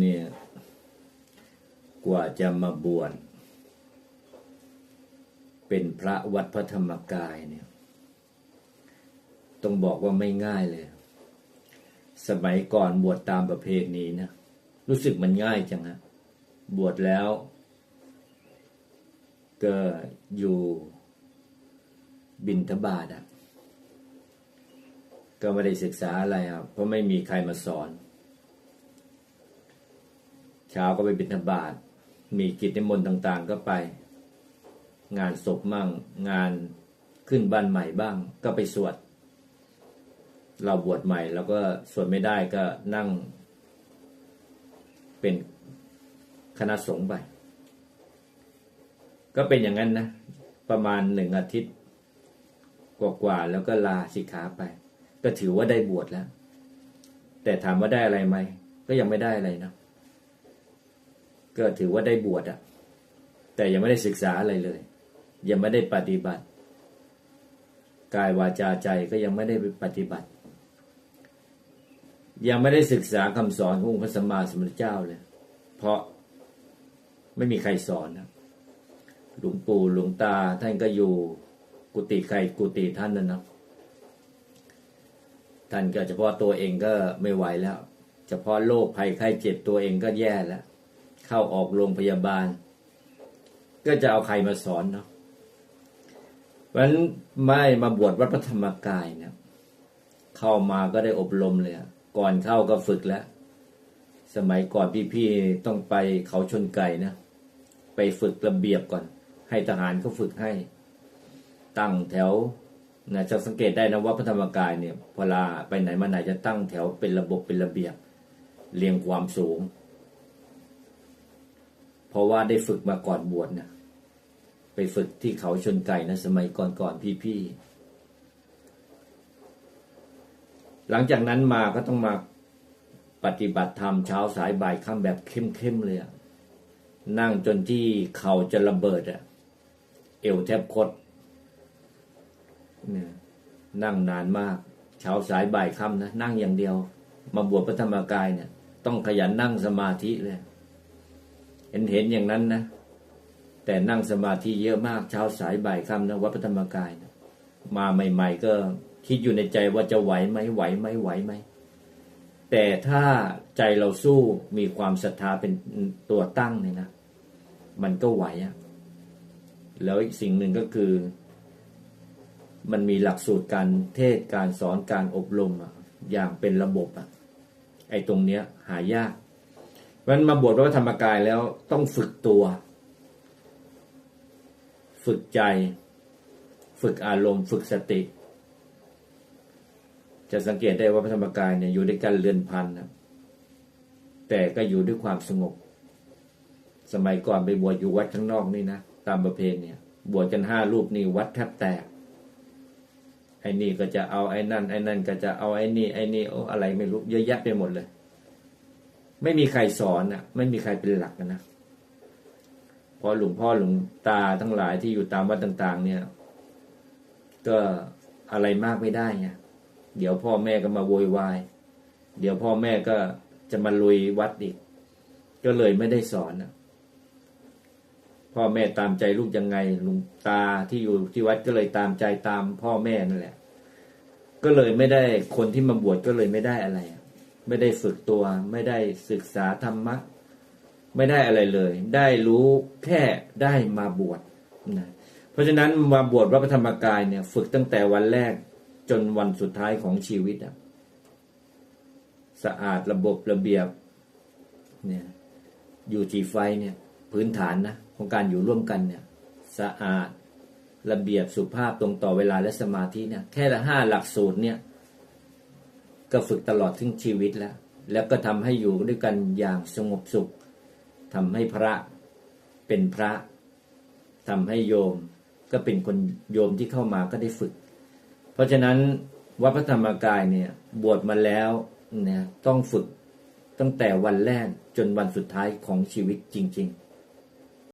เนี่ยกว่าจะมาบวชเป็นพระวัดพระธรรมกายเนี่ย ต้องบอกว่าไม่ง่ายเลย สมัยก่อนบวชตามประเพณีนะรู้สึกมันง่ายจังฮะบวชแล้วก็อยู่บินทบาทอะก็ไม่ได้ศึกษาอะไรครับเพราะไม่มีใครมาสอน ช้าก็ไปบิณฑบาตมีกิจนิมนต์ต่าง ๆ ก็ไป งานศพมั่ง งานขึ้นบ้านใหม่บ้าง ก็ไปสวด เราบวชใหม่แล้วก็สวดไม่ได้ก็นั่ง เป็นคณะสงฆ์ไป ก็เป็นอย่างนั้นนะ ประมาณหนึ่งอาทิตย์ กว่าๆแล้วก็ลาสิกขาไป ก็ถือว่าได้บวชแล้ว แต่ถามว่าได้อะไรไหม ก็ยังไม่ได้อะไรนะ ก็ถือว่าได้บวชอะแต่ยังไม่ได้ศึกษาอะไรเลย ยังไม่ได้ปฏิบัติ กายวาจาใจก็ยังไม่ได้ปฏิบัติ ยังไม่ได้ศึกษาคำสอนขององค์พระสัมมาสัมพุทธเจ้าเลย เพราะไม่มีใครสอนนะหลวงปู่หลวงตาท่านก็อยู่กุฏิใครกุฏิท่านนั่นนะท่านก็เฉพาะตัวเองก็ไม่ไหวแล้ว เฉพาะโรคภัยไข้เจ็บตัวเองก็แย่แล้ว เข้าออกโรงพยาบาล ก็จะเอาใครมาสอนเนาะเพราะฉะนั้นไม่มาบวชวัดพระธรรมกายเนี่ยเข้ามาก็ได้อบรมเลยก่อนเข้าก็ฝึกแล้ว สมัยก่อนพี่ๆต้องไปเขาชนไก่นะไปฝึกระเบียบก่อน ให้ทหารเขาฝึกให้ ตั้งแถวนะจะสังเกตได้นะว่าพระธรรมกายเนี่ยเวลาไปไหนมาไหนจะตั้งแถวเป็นระบบเป็นระเบียบ เรียงความสูง ราะว่าได้ฝึกมาก่อนบวชนะไปฝึกที่เขาชนไก่นะสมัยก่อนๆพี่ๆหลังจากนั้นมาก็ต้องมาปฏิบัติธรรมเช้าสายบ่ายค่ำแบบเข้มๆเลยอะนั่งจนที่เข่าจะระเบิดอะเอวแทบคดเนี่นั่งนานมากเช้าสายบ่ายค่ำนะนั่งอย่างเดียว มาบวชพระธรรมกายเนี่ย ต้องขยันนั่งสมาธิเลย เห็นเห็นอย่างนั้นนะ แต่นั่งสมาธิเยอะมากเช้าสายบ่ายค่ำนะวัดพระธรรมกายนะมาใหม่ ๆ ก็คิดอยู่ในใจว่าจะไหวไหมไหวไหมไหวไหมแต่ถ้าใจเราสู้มีความศรัทธาเป็นตัวตั้งเนี่ยนะ มันก็ไหวอะแล้วอีกสิ่งหนึ่งก็คือ มันมีหลักสูตรการเทศการสอนการอบรมอย่างเป็นระบบอะไอ้ตรงเนี้ย หายาก เพราะฉะนั้นมาบวชพระธรรมกายแล้วต้องฝึกตัว ฝึกใจ ฝึกอารมณ์ ฝึกสติ จะสังเกตได้ว่าพระธรรมกายเนี่ยอยู่ด้วยกันเรือนพันนะแต่ก็อยู่ด้วยความสงบ สมัยก่อนไปบวชอยู่วัดข้างนอกนี่นะตามประเพณีเนี่ยบวชกันห้ารูปนี่วัดแทบแตกไอ้นี่ก็จะเอาไอ้นั่นไอ้นั่นก็จะเอาไอ้นี่ไอ้นี่โอ้อะไรไม่รู้เยอะแยะไปหมดเลย ไม่มีใครสอนอะ ไม่มีใครเป็นหลักนะพอหลวงพ่อหลวงตาทั้งหลายที่อยู่ตามวัดต่าง ๆ เนี่ย ก็อะไรมากไม่ได้ไงเดี๋ยวพ่อแม่ก็มาโวยวาย เดี๋ยวพ่อแม่ก็จะมาลุยวัดอีก ก็เลยไม่ได้สอนนะพ่อแม่ตามใจลูกยังไงลุงตาที่อยู่ที่วัดก็เลยตามใจตามพ่อแม่นั่นแหละ ก็เลยไม่ได้คนที่มาบวชก็เลยไม่ได้อะไรอะ ไม่ได้ฝึกตัว ไม่ได้ศึกษาธรรมะ ไม่ได้อะไรเลย ได้รู้แค่ได้มาบวชนะเพราะฉะนั้นมาบวชพระธรรมกายเนี่ย ฝึกตั้งแต่วันแรกจนวันสุดท้ายของชีวิตอะสะอาดระบบระเบียบ เนี่ยอยู่จีไฟเนี่ย พื้นฐานนะของการอยู่ร่วมกันเนี่ย สะอาดระเบียบสุภาพตรงต่อเวลาและสมาธิเนี่ย แค่ละห้าหลักสูตรเนี่ย ก็ฝึกตลอดทั้งชีวิตแล้ว แล้วก็ทำให้อยู่ด้วยกันอย่างสงบสุขทำให้พระเป็นพระทำให้โยม ก็เป็นคนโยมที่เข้ามาก็ได้ฝึก เพราะฉะนั้นวัดพระธรรมกายเนี่ยบวชมาแล้วเนี่ยต้องฝึกตั้งแต่วันแรกจนวันสุดท้ายของชีวิตจริง ๆ